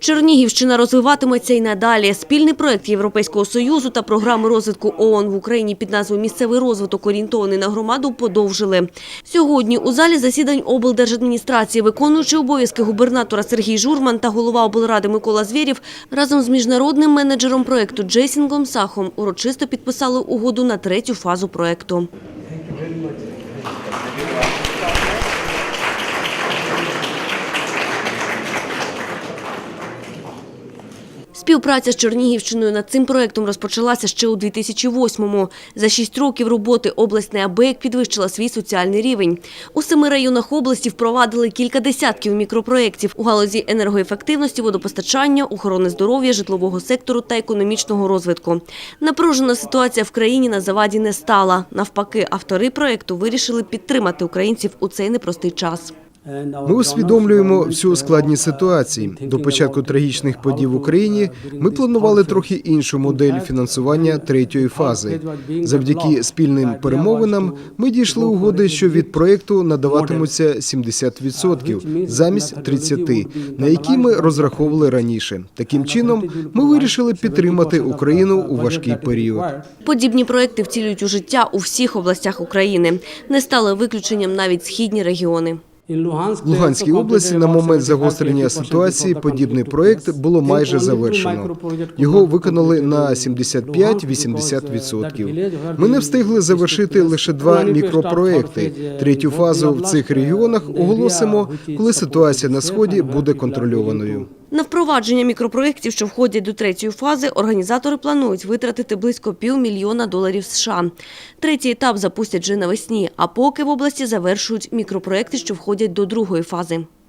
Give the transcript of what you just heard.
Чернігівщина розвиватиметься і надалі. Спільний проект Європейського союзу та програми розвитку ООН в Україні під назвою Місцевий розвиток орієнтований на громаду подовжили. Сьогодні у залі засідань облдержадміністрації виконуючий обов'язки губернатора Сергій Журман та голова облради Микола Звєрів разом з міжнародним менеджером проекту Джейсінгом Сахом урочисто підписали угоду на третю фазу проекту. Співпраця з Чернігівщиною над цим проектом розпочалася ще у 2008-му. За шість років роботи область неабияк підвищила свій соціальний рівень. У семи районах області впровадили кілька десятків мікропроєктів у галузі енергоефективності, водопостачання, охорони здоров'я, житлового сектору та економічного розвитку. Напружена ситуація в країні на заваді не стала. Навпаки, автори проекту вирішили підтримати українців у цей непростий час. Ми усвідомлюємо всю складність ситуації. До початку трагічних подій в Україні ми планували трохи іншу модель фінансування третьої фази. Завдяки спільним перемовинам ми дійшли угоди, що від проєкту надаватимуться 70% замість 30%, на які ми розраховували раніше. Таким чином, ми вирішили підтримати Україну у важкий період. Подібні проекти втілюють у життя у всіх областях України. Не стали виключенням навіть східні регіони. В Луганській області на момент загострення ситуації подібний проєкт було майже завершено. Його виконали на 75-80%. Ми не встигли завершити лише два мікропроекти. Третю фазу в цих регіонах оголосимо, коли ситуація на сході буде контрольованою. На впровадження мікропроєктів, що входять до третьої фази, організатори планують витратити близько півмільйона доларів США. Третій етап запустять вже навесні, а поки в області завершують мікропроєкти, що входять до другої фази.